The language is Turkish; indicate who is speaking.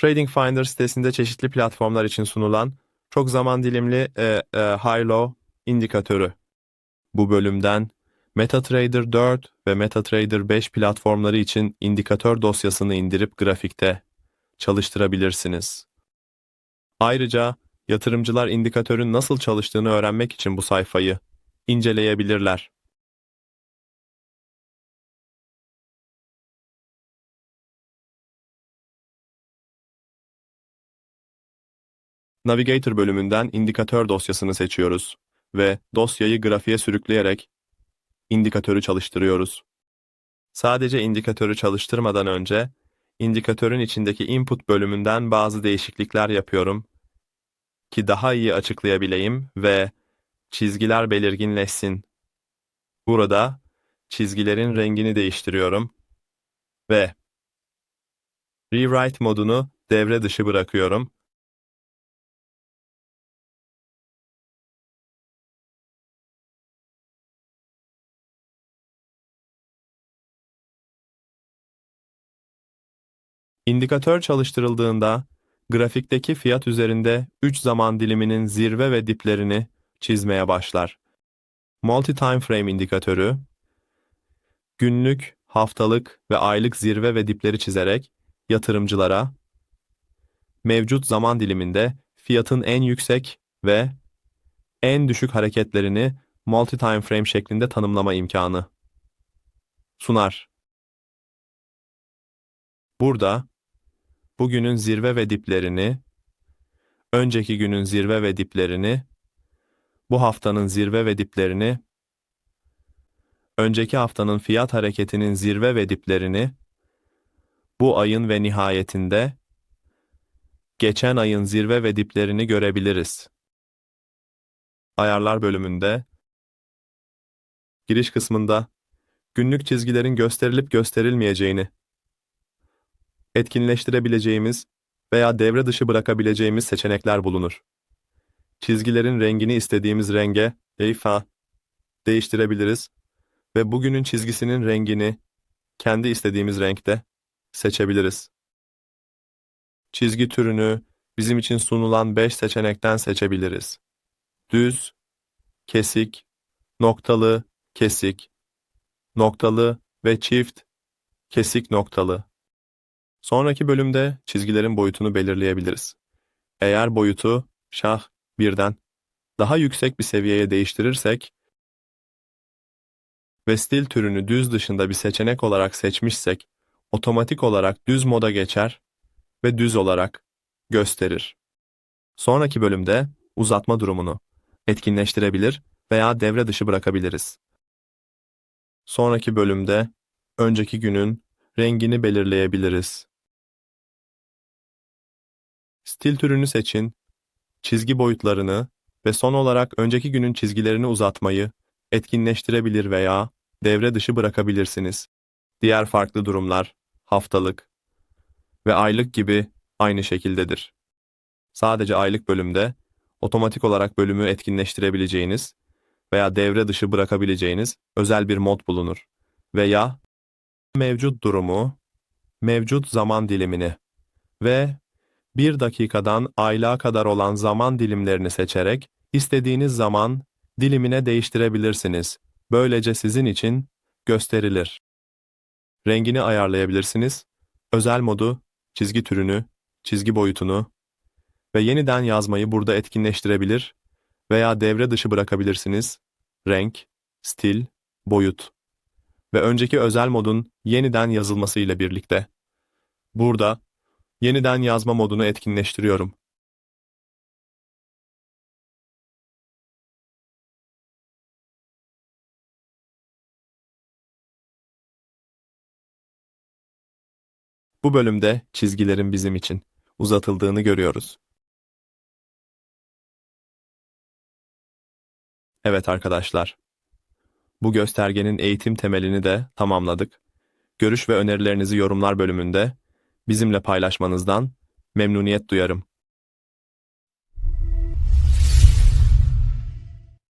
Speaker 1: Trading Finder sitesinde çeşitli platformlar için sunulan çok zaman dilimli e, e, high-low indikatörü. Bu bölümden MetaTrader 4 ve MetaTrader 5 platformları için indikatör dosyasını indirip grafikte çalıştırabilirsiniz. Ayrıca yatırımcılar indikatörün nasıl çalıştığını öğrenmek için bu sayfayı inceleyebilirler. Navigator bölümünden indikatör dosyasını seçiyoruz ve dosyayı grafiğe sürükleyerek indikatörü çalıştırıyoruz. Sadece indikatörü çalıştırmadan önce indikatörün içindeki input bölümünden bazı değişiklikler yapıyorum ki daha iyi açıklayabileyim ve çizgiler belirginleşsin. Burada çizgilerin rengini değiştiriyorum ve Rewrite modunu devre dışı bırakıyorum İndikatör çalıştırıldığında grafikteki fiyat üzerinde 3 zaman diliminin zirve ve diplerini çizmeye başlar. Multi-Time Frame indikatörü günlük, haftalık ve aylık zirve ve dipleri çizerek yatırımcılara mevcut zaman diliminde fiyatın en yüksek ve en düşük hareketlerini multi-time frame şeklinde tanımlama imkanı sunar. Burada bugünün zirve ve diplerini, önceki günün zirve ve diplerini, bu haftanın zirve ve diplerini, önceki haftanın fiyat hareketinin zirve ve diplerini, bu ayın ve nihayetinde geçen ayın zirve ve diplerini görebiliriz. Ayarlar bölümünde giriş kısmında günlük çizgilerin gösterilip gösterilmeyeceğini etkinleştirebileceğimiz veya devre dışı bırakabileceğimiz seçenekler bulunur. Çizgilerin rengini istediğimiz renge, eyfa, değiştirebiliriz ve bugünün çizgisinin rengini kendi istediğimiz renkte seçebiliriz. Çizgi türünü bizim için sunulan 5 seçenekten seçebiliriz. Düz, kesik, noktalı, kesik, noktalı ve çift, kesik noktalı. Sonraki bölümde çizgilerin boyutunu belirleyebiliriz. Eğer boyutu şah birden daha yüksek bir seviyeye değiştirirsek ve stil türünü düz dışında bir seçenek olarak seçmişsek otomatik olarak düz moda geçer ve düz olarak gösterir. Sonraki bölümde uzatma durumunu etkinleştirebilir veya devre dışı bırakabiliriz. Sonraki bölümde önceki günün rengini belirleyebiliriz. Stil türünü seçin, çizgi boyutlarını ve son olarak önceki günün çizgilerini uzatmayı etkinleştirebilir veya devre dışı bırakabilirsiniz. Diğer farklı durumlar haftalık ve aylık gibi aynı şekildedir. Sadece aylık bölümde otomatik olarak bölümü etkinleştirebileceğiniz veya devre dışı bırakabileceğiniz özel bir mod bulunur veya mevcut durumu, mevcut zaman dilimini ve bir dakikadan aylığa kadar olan zaman dilimlerini seçerek istediğiniz zaman dilimine değiştirebilirsiniz. Böylece sizin için gösterilir. Rengini ayarlayabilirsiniz. Özel modu, çizgi türünü, çizgi boyutunu ve yeniden yazmayı burada etkinleştirebilir veya devre dışı bırakabilirsiniz. Renk, stil, boyut ve önceki özel modun yeniden yazılması ile birlikte. Burada yeniden yazma modunu etkinleştiriyorum. Bu bölümde çizgilerin bizim için uzatıldığını görüyoruz. Evet arkadaşlar, bu göstergenin eğitim temelini de tamamladık. Görüş ve önerilerinizi yorumlar bölümünde bizimle paylaşmanızdan memnuniyet duyarım.